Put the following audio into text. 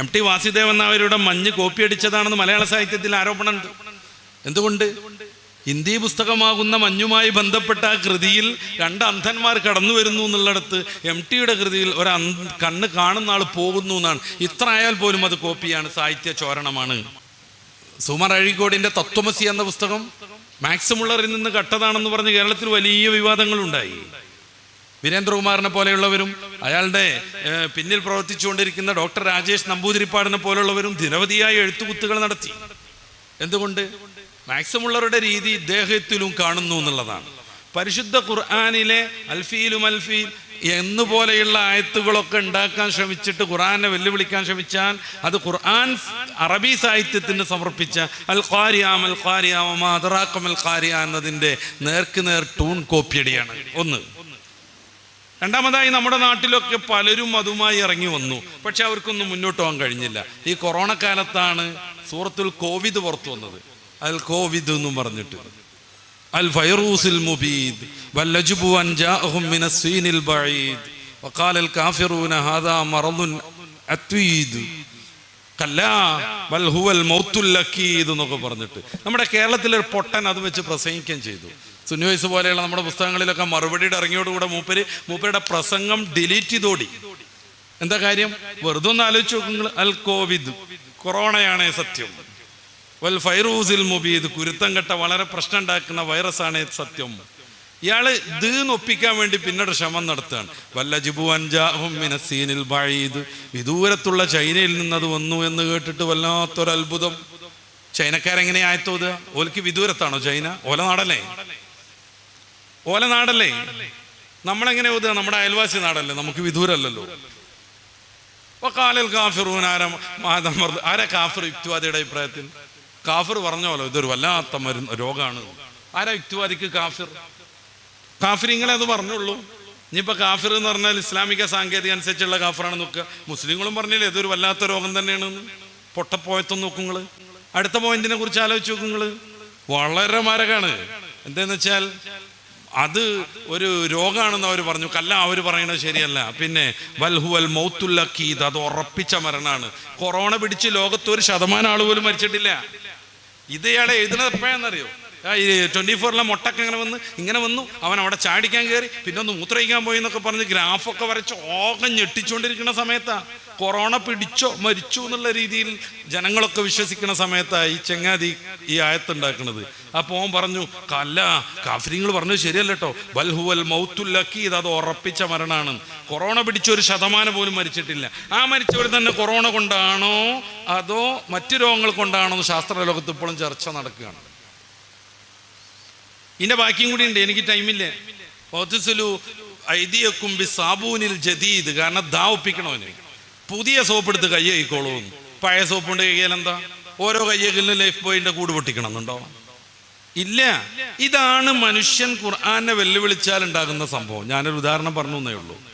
M T Vasudevan നായരുടെ മഞ്ഞ് copy അടിച്ചതാണെന്ന് മലയാള സാഹിത്യത്തിൽ ആരോപണമുണ്ട്. എന്തുകൊണ്ട്? ഹിന്ദി പുസ്തകമാകുന്ന മഞ്ഞുമായി ബന്ധപ്പെട്ട ആ കൃതിയിൽ രണ്ട് അന്ധന്മാർ കടന്നു വരുന്നു എന്നുള്ളിടത്ത് എം ടിയുടെ കൃതിയിൽ ഒരു കണ്ണ് കാണുന്ന ആൾ പോകുന്നു എന്നാണ്. ഇത്ര ആയാൽ പോലും അത് കോപ്പിയാണ് സാഹിത്യ ചോരണമാണ്. സുമർ അഴീക്കോടിന്റെ തത്വമസി എന്ന പുസ്തകം മാക്സിമുള്ളറിൽ നിന്ന് കട്ടതാണെന്ന് പറഞ്ഞ് കേരളത്തിൽ വലിയ വിവാദങ്ങളുണ്ടായി. വീരേന്ദ്രകുമാറിനെ പോലെയുള്ളവരും അയാളുടെ പിന്നിൽ പ്രവർത്തിച്ചുകൊണ്ടിരിക്കുന്ന ഡോക്ടർ രാജേഷ് നമ്പൂതിരിപ്പാടിനെ പോലുള്ളവരും നിരവധിയായ എഴുത്തുകുത്തുകൾ നടത്തി. എന്തുകൊണ്ട്? മാക്സിമം ഉള്ളവരുടെ രീതി ഇദ്ദേഹത്തിലും കാണുന്നു എന്നുള്ളതാണ്. പരിശുദ്ധ ഖുർആാനിലെ അൽഫീലും അൽഫീൽ എന്നുപോലെയുള്ള ആയത്തുകളൊക്കെ ഉണ്ടാക്കാൻ ശ്രമിച്ചിട്ട് ഖുർആനെ വെല്ലുവിളിക്കാൻ ശ്രമിച്ചാൽ അത് ഖുർആൻ അറബി സാഹിത്യത്തിന് സമർപ്പിച്ച അൽ ഖാരിയാം അൽ ഖാരിയാം അതറാക്കം അൽ ഖാരിയ എന്നതിന്റെ നേർക്ക് നേർ ടൂൺ കോപ്പിയടിയാണ്. ഒന്ന്. രണ്ടാമതായി നമ്മുടെ നാട്ടിലൊക്കെ പലരും അതുമായി ഇറങ്ങി വന്നു. പക്ഷെ അവർക്കൊന്നും മുന്നോട്ട് പോകാൻ കഴിഞ്ഞില്ല. ഈ കൊറോണ കാലത്താണ് സൂറത്തുൽ കോവിഡ് പുറത്തു വന്നത്. അൽ കോവിഡ് എന്നും പറഞ്ഞിട്ട്. അൽ ഫൈറൂസിൽ മുബീദ്. വല്ലജുബുൻ കാഫിറൂന ഹാദാ അത്വീദ്. കല്ലാ ബൽ ഹുവൽ മൗത്തുൽ ലക്കീദ് എന്നൊക്കെ പറഞ്ഞിട്ട്. നമ്മുടെ കേരളത്തിലെ ഒരു പൊട്ടൻ അത് വെച്ച് പ്രസംഗിക്കുകയും ചെയ്തു. സുന്വയസ് പോലെയുള്ള നമ്മുടെ പുസ്തകങ്ങളിലൊക്കെ മറുപടിയുടെ ഇറങ്ങിയോടുകൂടെ മൂപ്പര് മൂപ്പരുടെ പ്രസംഗം ഡിലീറ്റ് ചെയ്തോടി. എന്താ കാര്യം? വെറുതെ ഒന്ന് ആലോചിച്ച് നോക്കുങ്ങൾ അൽ കോവിദ്. കൊറോണയാണ് സത്യം. വൽ ഫൈറൂസിൽ മുബീദ് കുരുത്തം കെട്ട വളരെ പ്രശ്നം ഉണ്ടാക്കുന്ന വൈറസാണ് സത്യം. ഇയാൾ ഇത് ഒപ്പിക്കാൻ വേണ്ടി പിന്നീട് ശ്രമം നടത്തുകയാണ്. വല്ല ജിബു അൻജാഹും മിനസീനിൽ ബഴീത് വിദൂരത്തുള്ള ചൈനയിൽ നിന്നത് വന്നു എന്ന് കേട്ടിട്ട് വല്ലാത്തൊരു അത്ഭുതം ചൈനക്കാരെങ്ങനെ ആയത്തോത് ഓലക്ക് വിദൂരത്താണോ ചൈന? ഓല നാടല്ലേ? ഓല നാടല്ലേ? നമ്മളെങ്ങനെ ഓതുക നമ്മുടെ അയൽവാസി നാടല്ലേ? നമുക്ക് വിദൂരല്ലല്ലോ. വക്കാലൽ കാഫിറൂൻ ആരാ ആരാ കാഫിർ യുക്തിവാദിയുടെ അഭിപ്രായത്തിൽ? കാഫിർ ഇതൊരു വല്ലാത്ത മരുന്ന് രോഗമാണ് ആരാ യുക്തിവാദിക്ക് കാഫിർ കാഫിരിങ്ങളെ അത് പറഞ്ഞുള്ളൂ. ഇനിയിപ്പോൾ കാഫിർ എന്ന് പറഞ്ഞാൽ ഇസ്ലാമിക സാങ്കേതിക അനുസരിച്ചുള്ള കാഫറാണ് നോക്കുക. മുസ്ലിങ്ങളും പറഞ്ഞില്ലേ ഇതൊരു വല്ലാത്ത രോഗം തന്നെയാണ്. പൊട്ടപ്പോയത്വം നോക്കും നിങ്ങൾ അടുത്ത പോയിന്റിനെ കുറിച്ച് ആലോചിച്ച് നിങ്ങൾ വളരെ മരകാണ്. എന്താന്ന് വെച്ചാൽ അത് ഒരു രോഗമാണെന്ന് അവർ പറഞ്ഞു. കല്ല അവർ പറയണത് ശരിയല്ല. പിന്നെ വൽഹുവൽ മൗത്തുല്ലക്കീത് അത് ഉറപ്പിച്ച മരണമാണ് കൊറോണ പിടിച്ച് ലോകത്ത് ഒരു ശതമാനം ആൾ പോലും മരിച്ചിട്ടില്ല. ഇത് ഇയാളെ എഴുതുന്നത് എപ്പോഴാണെന്നറിയോ? ഈ ട്വന്റി ഫോറിലെ മുട്ടൊക്കെ ഇങ്ങനെ വന്ന് ഇങ്ങനെ വന്നു. അവൻ അവിടെ ചാടിക്കാൻ കയറി പിന്നെ ഒന്ന് മൂത്രയിക്കാൻ പോയി എന്നൊക്കെ പറഞ്ഞ് ഗ്രാഫൊക്കെ വരച്ച് ഓകെ ഞെട്ടിച്ചുകൊണ്ടിരിക്കുന്ന സമയത്താണ് കൊറോണ പിടിച്ചോ മരിച്ചു എന്നുള്ള രീതിയിൽ ജനങ്ങളൊക്കെ വിശ്വസിക്കുന്ന സമയത്താണ് ഈ ചെങ്ങാതി ഈ ആയത്തുണ്ടാക്കുന്നത് അപ്പോൾ ഓൻ പറഞ്ഞു കല്ല കാഫര്യങ്ങൾ പറഞ്ഞു ശരിയല്ല കേട്ടോ ബൽഹുവൽ മൗത്തുല്ലക്കി ഇത് അത് ഉറപ്പിച്ച മരണമാണ് കൊറോണ പിടിച്ച ഒരു ശതമാനം പോലും മരിച്ചിട്ടില്ല. ആ മരിച്ചവർ തന്നെ കൊറോണ കൊണ്ടാണോ അതോ മറ്റു രോഗങ്ങൾ കൊണ്ടാണോ എന്ന് ശാസ്ത്ര ലോകത്ത് ഇപ്പോഴും ചർച്ച നടക്കുകയാണ്. ഇതിന്റെ ബാക്കിയും കൂടി ഉണ്ട്. എനിക്ക് ടൈമില്ല ഓത്തിസുലു ഐതിയക്കും ബി സാബൂനിൽ ജദീദ്. കാരണം ദാ ഒപ്പിക്കണോ എനിക്ക് പുതിയ സോപ്പ് എടുത്ത് കൈ കഴിക്കോളൂ പഴയ സോപ്പ് കൊണ്ട് കൈയാൽ എന്താ? ഓരോ കയ്യകലിനും ലൈഫ് ബോയിന്റെ കൂട് പൊട്ടിക്കണം എന്നുണ്ടോ? ഇല്ല. ഇതാണ് മനുഷ്യൻ ഖുർആാനെ വെല്ലുവിളിച്ചാൽ ഉണ്ടാകുന്ന സംഭവം. ഞാനൊരു ഉദാഹരണം പറഞ്ഞു എന്നേ ഉള്ളൂ.